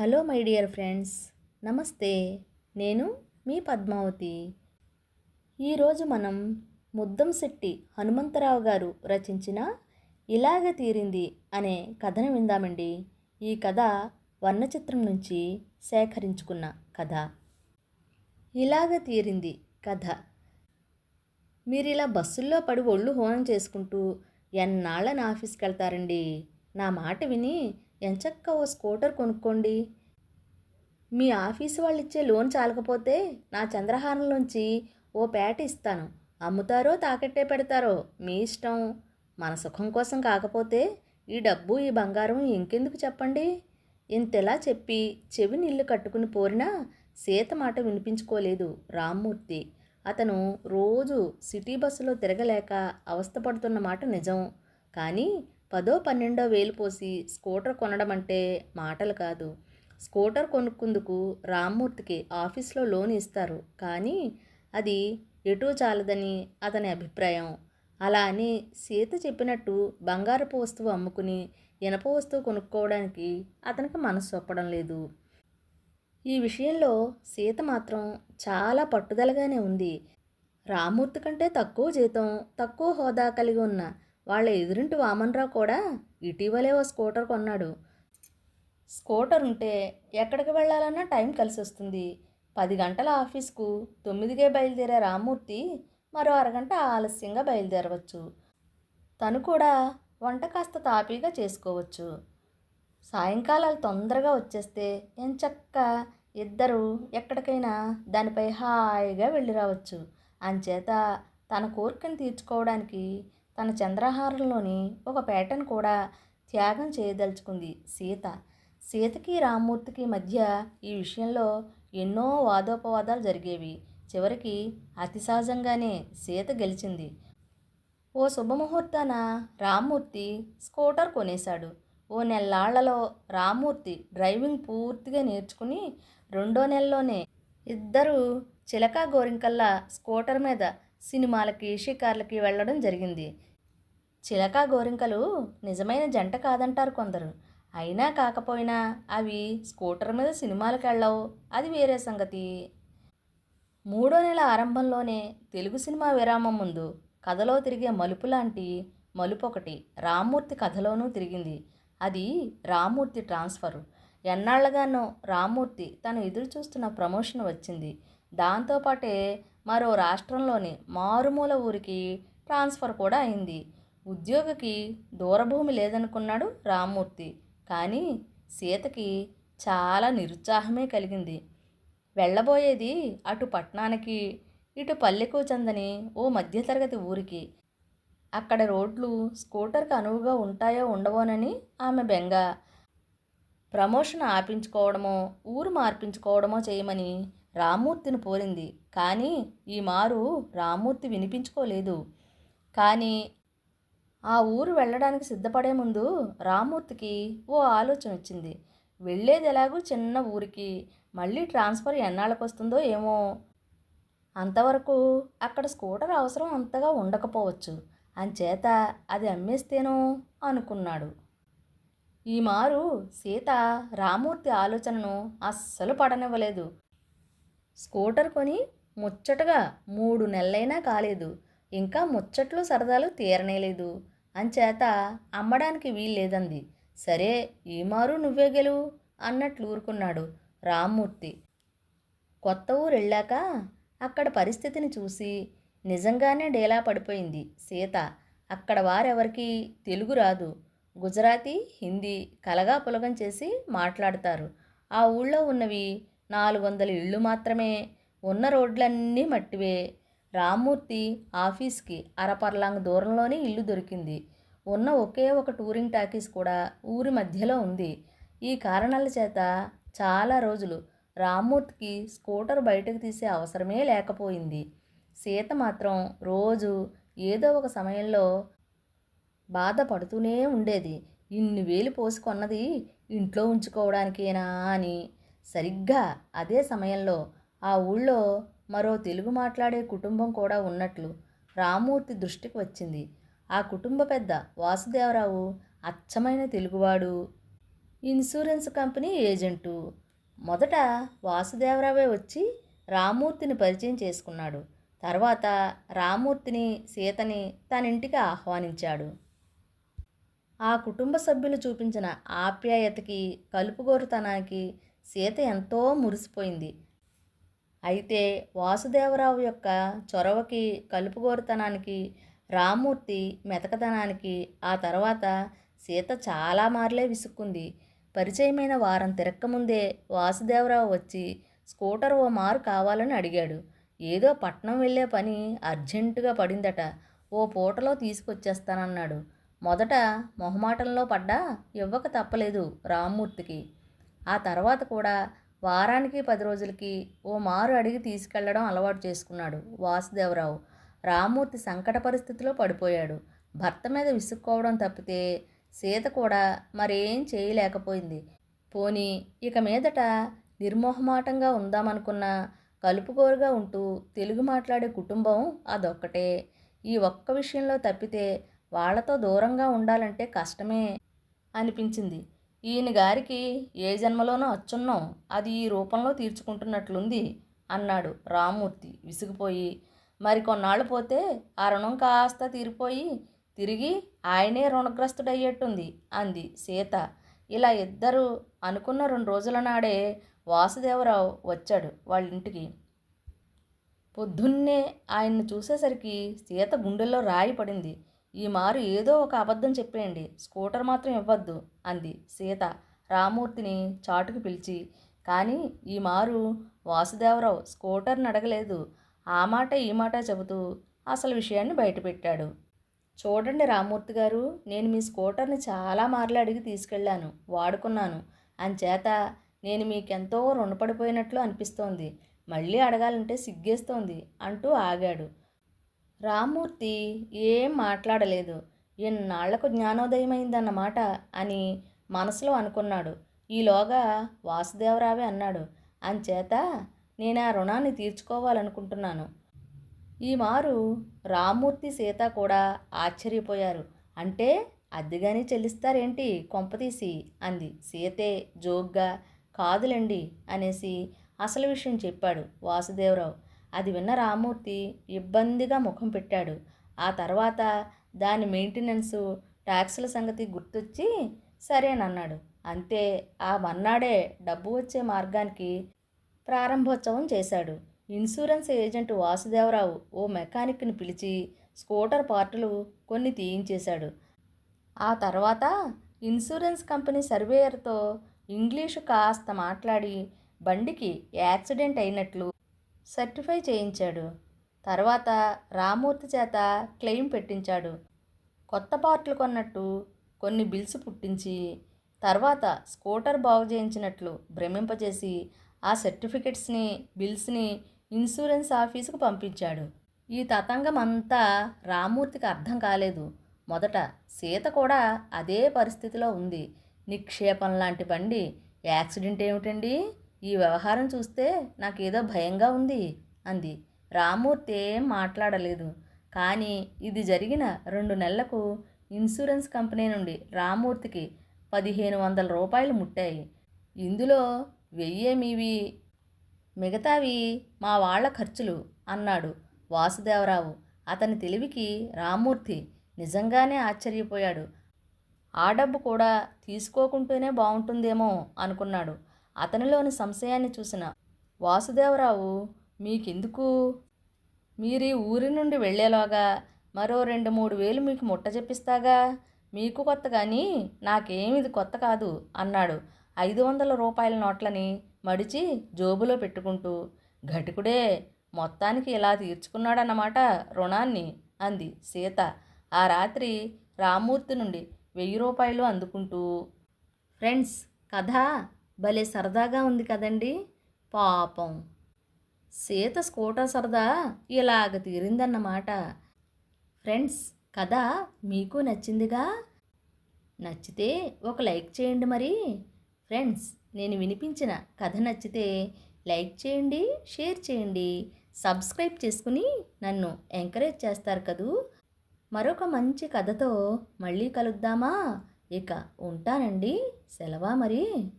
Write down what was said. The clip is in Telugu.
Hello my dear friends. నమస్తే. నేను మీ పద్మావతి. ఈరోజు మనం ముద్దంశెట్టి హనుమంతరావు గారు రచించిన ఇలాగ తీరింది అనే కథను విందామండి. ఈ కథ వర్ణచిత్రం నుంచి సేకరించుకున్న కథ. ఇలాగ తీరింది కథ. మీరు ఇలా బస్సుల్లో పడి ఒళ్ళు హోనం చేసుకుంటూ ఎన్నాళ్ళని ఆఫీస్కి వెళ్తారండి? నా మాట విని ఎంచక్క ఓ స్కూటర్ కొనుక్కోండి? మీ ఆఫీసు వాళ్ళు ఇచ్చే లోన్ చాలకపోతే నా చంద్రహారంలోంచి ఓ పేట ఇస్తాను. అమ్ముతారో తాకట్టే పెడతారో మీ ఇష్టం. మన సుఖం కోసం కాకపోతే ఈ డబ్బు ఈ బంగారం ఇంకెందుకు చెప్పండి? ఇంతెలా చెప్పి చెవి నీళ్ళు కట్టుకుని పోరినా సీత మాట వినిపించుకోలేదు రామ్మూర్తి. అతను రోజు సిటీ బస్సులో తిరగలేక అవస్థపడుతున్న మాట నిజం. కానీ పదో పన్నెండో వేలు పోసి స్కూటర్ కొనడం అంటే మాటలు కాదు. స్కూటర్ కొనుక్కుందుకు రామ్మూర్తికి ఆఫీస్లో లోన్ ఇస్తారు. కానీ అది ఎటూ చాలదని అతని అభిప్రాయం. అలా అని సీత చెప్పినట్టు బంగారపు వస్తువు అమ్ముకుని ఇనప వస్తువు కొనుక్కోవడానికి అతనికి మనసు ఒప్పడం లేదు. ఈ విషయంలో సీత మాత్రం చాలా పట్టుదలగానే ఉంది. రామూర్తి కంటే తక్కువ జీతం తక్కువ హోదా కలిగి ఉన్న వాళ్ళ ఎదురింటి వామన్రావు కూడా ఇటీవలే ఓ స్కూటర్ కొన్నాడు. స్కూటర్ ఉంటే ఎక్కడికి వెళ్ళాలన్నా టైం కలిసి వస్తుంది పది గంటల ఆఫీస్కు తొమ్మిదికే బయలుదేరే రామ్మూర్తి మరో అరగంట ఆలస్యంగా బయలుదేరవచ్చు. తను కూడా వంట కాస్త తాపీగా చేసుకోవచ్చు. సాయంకాలాలు తొందరగా వచ్చేస్తే ఎంచక్క ఇద్దరు ఎక్కడికైనా దానిపై హాయిగా వెళ్ళి రావచ్చు అంచేత తన కోరికను తీర్చుకోవడానికి తన చంద్రహారంలోని ఒక పేటను కూడా త్యాగం చేయదలుచుకుంది సీత. సీతకి రామ్మూర్తికి మధ్య ఈ విషయంలో ఎన్నో వాదోపవాదాలు జరిగేవి. చివరికి అతి సహజంగానే సీత గెలిచింది. ఓ శుభముహూర్తాన రామ్మూర్తి స్కూటర్ కొనేశాడు. ఓ నెల్లాళ్ళలో రామ్మూర్తి డ్రైవింగ్ పూర్తిగా నేర్చుకుని రెండో నెలలోనే ఇద్దరు చిలక గోరింకల్లా స్కూటర్ మీద సినిమాలకి షికార్లకి వెళ్ళడం జరిగింది. చిలక గోరింకలు నిజమైన జంట కాదంటారు కొందరు. అయినా కాకపోయినా అవి స్కూటర్ మీద సినిమాలకు వెళ్ళవు. అది వేరే సంగతి. మూడో నెల ఆరంభంలోనే తెలుగు సినిమా విరామం ముందు కథలో తిరిగే మలుపు లాంటి మలుపు ఒకటి రామ్మూర్తి కథలోనూ తిరిగింది. అది రామ్మూర్తి ట్రాన్స్ఫర్. ఎన్నాళ్ళగానో రామ్మూర్తి తను ఎదురు చూస్తున్న ప్రమోషన్ వచ్చింది. దాంతోపాటే మరో రాష్ట్రంలోని మారుమూల ఊరికి ట్రాన్స్ఫర్ కూడా అయింది. ఉద్యోగికి దూరభూమి లేదనుకున్నాడు రామ్మూర్తి. కానీ సీతకి చాలా నిరుత్సాహమే కలిగింది. వెళ్ళబోయేది అటు పట్నానికి ఇటు పల్లెకు చెందని ఓ మధ్యతరగతి ఊరికి. అక్కడ రోడ్లు స్కూటర్కి అనువుగా ఉంటాయో ఉండవోనని ఆమె బెంగ. ప్రమోషన్ ఆపించుకోవడమో ఊరు మార్పించుకోవడమో చేయమని రామ్మూర్తిని పోరింది కానీ ఈ మారు రామ్మూర్తి వినిపించుకోలేదు. కానీ ఆ ఊరు వెళ్ళడానికి సిద్ధపడే ముందు రామ్మూర్తికి ఓ ఆలోచన వచ్చింది. వెళ్ళేది ఎలాగూ చిన్న ఊరికి. మళ్ళీ ట్రాన్స్ఫర్ ఎన్నాళ్ళకు వస్తుందో ఏమో. అంతవరకు అక్కడ స్కూటర్ అవసరం అంతగా ఉండకపోవచ్చు. అంచేత అది అమ్మేస్తేనో అనుకున్నాడు. ఈ మారు సీత రామూర్తి ఆలోచనను అస్సలు పడనివ్వలేదు. స్కూటర్ కొని ముచ్చటగా మూడు నెలలైనా కాలేదు. ఇంకా ముచ్చట్లు సరదాలు తీరనేలేదు అంచేత అమ్మడానికి వీల్లేదంది సరే ఈ మారు నువ్వే గెలువు అన్నట్లు ఊరుకున్నాడు రామ్మూర్తి. కొత్త ఊరు వెళ్ళాక అక్కడ పరిస్థితిని చూసి నిజంగానే డేలా పడిపోయింది సీత. అక్కడ వారెవరికి తెలుగు రాదు. గుజరాతీ హిందీ కలగా పులగం చేసి మాట్లాడతారు. ఆ ఊళ్ళో ఉన్నవి నాలుగు వందల ఇళ్ళు మాత్రమే. ఉన్న రోడ్లన్నీ మట్టివే. రామ్మూర్తి ఆఫీస్కి అరపర్లాంగ్ దూరంలోనే ఇల్లు దొరికింది. ఉన్న ఒకే ఒక టూరింగ్ టాకీస్ కూడా ఊరి మధ్యలో ఉంది. ఈ కారణాల చేత చాలా రోజులు రామ్మూర్తికి స్కూటర్ బయటకు తీసే అవసరమే లేకపోయింది. సీత మాత్రం రోజు ఏదో ఒక సమయంలో బాధపడుతూనే ఉండేది. ఇన్ని వేలు పోసుకొన్నది ఇంట్లో ఉంచుకోవడానికేనా అని సరిగ్గా అదే సమయంలో ఆ ఊళ్ళో మరో తెలుగు మాట్లాడే కుటుంబం కూడా ఉన్నట్లు రామూర్తి దృష్టికి వచ్చింది. ఆ కుటుంబ పెద్ద వాసుదేవరావు అచ్చమైన తెలుగువాడు ఇన్సూరెన్స్ కంపెనీ ఏజెంటు. మొదట వాసుదేవరావే వచ్చి రామూర్తిని పరిచయం చేసుకున్నాడు. తర్వాత రామూర్తిని సీతని తన ఇంటికి ఆహ్వానించాడు. ఆ కుటుంబ సభ్యులు చూపించిన ఆప్యాయతకి కలుపుగోరుతనానికి సీత ఎంతో మురిసిపోయింది. అయితే వాసుదేవరావు యొక్క చొరవకి కలుపుగోరుతనానికి రామూర్తి మెతకతనానికి ఆ తర్వాత సీత చాలా మార్లే విసుక్కుంది. పరిచయమైన వారం తిరక్కముందే వాసుదేవరావు వచ్చి స్కూటర్ ఓ మారు కావాలని అడిగాడు. ఏదో పట్నం వెళ్ళే పని అర్జెంటుగా పడిందట. ఓ పూటలో తీసుకొచ్చేస్తానన్నాడు. మొదట మొహమాటంలో పడ్డా ఇవ్వక తప్పలేదు రామ్మూర్తికి. ఆ తర్వాత కూడా వారానికి పది రోజులకి ఓ మారు అడిగి తీసుకెళ్ళడం అలవాటు చేసుకున్నాడు వాసుదేవరావు. రామ్మూర్తి సంకట పరిస్థితిలో పడిపోయాడు. భర్త మీద విసుక్కోవడం తప్పితే సీత కూడా మరేం చేయలేకపోయింది. పోనీ ఇక మీదట నిర్మోహమాటంగా ఉందామనుకున్న కలుపుకోరుగా ఉంటూ తెలుగు మాట్లాడే కుటుంబం అదొక్కటే. ఈ ఒక్క విషయంలో తప్పితే వాళ్ళతో దూరంగా ఉండాలంటే కష్టమే అనిపించింది. ఈయన గారికి ఏ జన్మలోనో అచ్చున్నాం అది ఈ రూపంలో తీర్చుకుంటున్నట్లుంది అన్నాడు రామ్మూర్తి విసిగిపోయి. మరి కొన్నాళ్ళు పోతే ఆ రుణం కాస్త తీరిపోయి తిరిగి ఆయనే రుణగ్రస్తుడయ్యేట్టుంది అంది సీత. ఇలా ఇద్దరు అనుకున్న రెండు రోజుల నాడే వాసుదేవరావు వచ్చాడు వాళ్ళ ఇంటికి పొద్దున్నే ఆయన్ని చూసేసరికి సీత గుండెల్లో రాయి పడింది. ఈ మారు ఏదో ఒక అబద్ధం చెప్పేయండి. స్కూటర్ మాత్రం ఇవ్వద్దు అంది సీత. రామూర్తిని చాటుకు పిలిచి కానీ ఈ మారు వాసుదేవరావు స్కూటర్ని అడగలేదు. ఆ మాట ఈ మాట చెబుతూ అసలు విషయాన్ని బయటపెట్టాడు. చూడండి రామూర్తి గారు నేను మీ స్కూటర్ని చాలా మార్లు అడిగి తీసుకెళ్ళాను వాడుకున్నాను. అంచేత నేను మీకెంతో రుణపడిపోయినట్లు అనిపిస్తోంది. మళ్ళీ అడగాలంటే సిగ్గేస్తోంది అంటూ ఆగాడు. రామ్మూర్తి ఏం మాట్లాడలేదు. ఎన్నాళ్ళకు జ్ఞానోదయమైందన్నమాట అని మనసులో అనుకున్నాడు. ఈలోగా వాసుదేవరావే అన్నాడు. అంచేత నేను ఆ రుణాన్ని తీర్చుకోవాలనుకుంటున్నాను. ఈ మారు రామ్మూర్తి సీత కూడా ఆశ్చర్యపోయారు. అంటే అద్దెగాని చెల్లిస్తారేంటి కొంపతీసి అంది. సీతే జోగ్గా కాదులండి అనేసి అసలు విషయం చెప్పాడు వాసుదేవరావు. అది విన్న రామూర్తి ఇబ్బందిగా ముఖం పెట్టాడు. ఆ తర్వాత దాని మెయింటెనెన్సు ట్యాక్సుల సంగతి గుర్తొచ్చి సరేనన్నాడు. అంతే ఆ మన్నాడే డబ్బు వచ్చే మార్గానికి ప్రారంభోత్సవం చేశాడు. ఇన్సూరెన్స్ ఏజెంట్ వాసుదేవరావు ఓ మెకానిక్ని పిలిచి స్కూటర్ పార్టులు కొన్ని తీయించేశాడు. ఆ తర్వాత ఇన్సూరెన్స్ కంపెనీ సర్వేయర్తో ఇంగ్లీషు కాస్త మాట్లాడి బండికి యాక్సిడెంట్ అయినట్లు సర్టిఫై చేయించాడు. తర్వాత రామూర్తి చేత క్లెయిమ్ పెట్టించాడు. కొత్త పార్ట్లు కొన్నట్టు కొన్ని బిల్స్ పుట్టించి తర్వాత స్కూటర్ బాగు చేయించినట్లు భ్రమింపజేసి ఆ సర్టిఫికెట్స్ని బిల్స్ని ఇన్సూరెన్స్ ఆఫీసుకు పంపించాడు. ఈ తతంగం అంతా రామూర్తికి అర్థం కాలేదు. మొదట సీత కూడా అదే పరిస్థితిలో ఉంది. నిక్షేపం లాంటి బండి యాక్సిడెంట్ ఏమిటండి? ఈ వ్యవహారం చూస్తే నాకేదో భయంగా ఉంది అంది. రామూర్తి ఏం మాట్లాడలేదు. కానీ ఇది జరిగిన రెండు నెలలకు ఇన్సూరెన్స్ కంపెనీ నుండి రామూర్తికి పదిహేను వందల రూపాయలు ముట్టాయి. ఇందులో వెయ్యేమివి? మిగతావి మా వాళ్ళ ఖర్చులు అన్నాడు వాసుదేవరావు. అతని తెలివికి రామూర్తి నిజంగానే ఆశ్చర్యపోయాడు. ఆ డబ్బు కూడా తీసుకోకుంటేనే బాగుంటుందేమో అనుకున్నాడు. అతనిలోని సంశయాన్ని చూసిన వాసుదేవరావు మీకెందుకు? మీరు ఊరి నుండి వెళ్ళేలాగా మరో రెండు మూడు వేలు మీకు ముట్ట చెప్పిస్తాగా? మీకు కొత్త కానీ నాకేమిది కొత్త కాదు అన్నాడు. ఐదు వందల రూపాయల నోట్లని మడిచి జోబులో పెట్టుకుంటూ ఘటికుడే మొత్తానికి ఇలా తీర్చుకున్నాడన్నమాట రుణాన్ని అంది సీత. ఆ రాత్రి రామూర్తి నుండి వెయ్యి రూపాయలు అందుకుంటూ ఫ్రెండ్స్ కథ భలే సరదాగా ఉంది కదండి. పాపం. సీత స్కూటర్ సరదా ఇలాగ తీరిందన్నమాట. ఫ్రెండ్స్ కథ మీకు నచ్చిందిగా? నచ్చితే ఒక లైక్ చేయండి మరి. ఫ్రెండ్స్ నేను వినిపించిన కథ నచ్చితే లైక్ చేయండి షేర్ చేయండి. సబ్స్క్రైబ్ చేసుకుని నన్ను ఎంకరేజ్ చేస్తారు కదూ. మరొక మంచి కథతో మళ్ళీ కలుద్దామా? ఇక ఉంటానండి. సెలవా మరి.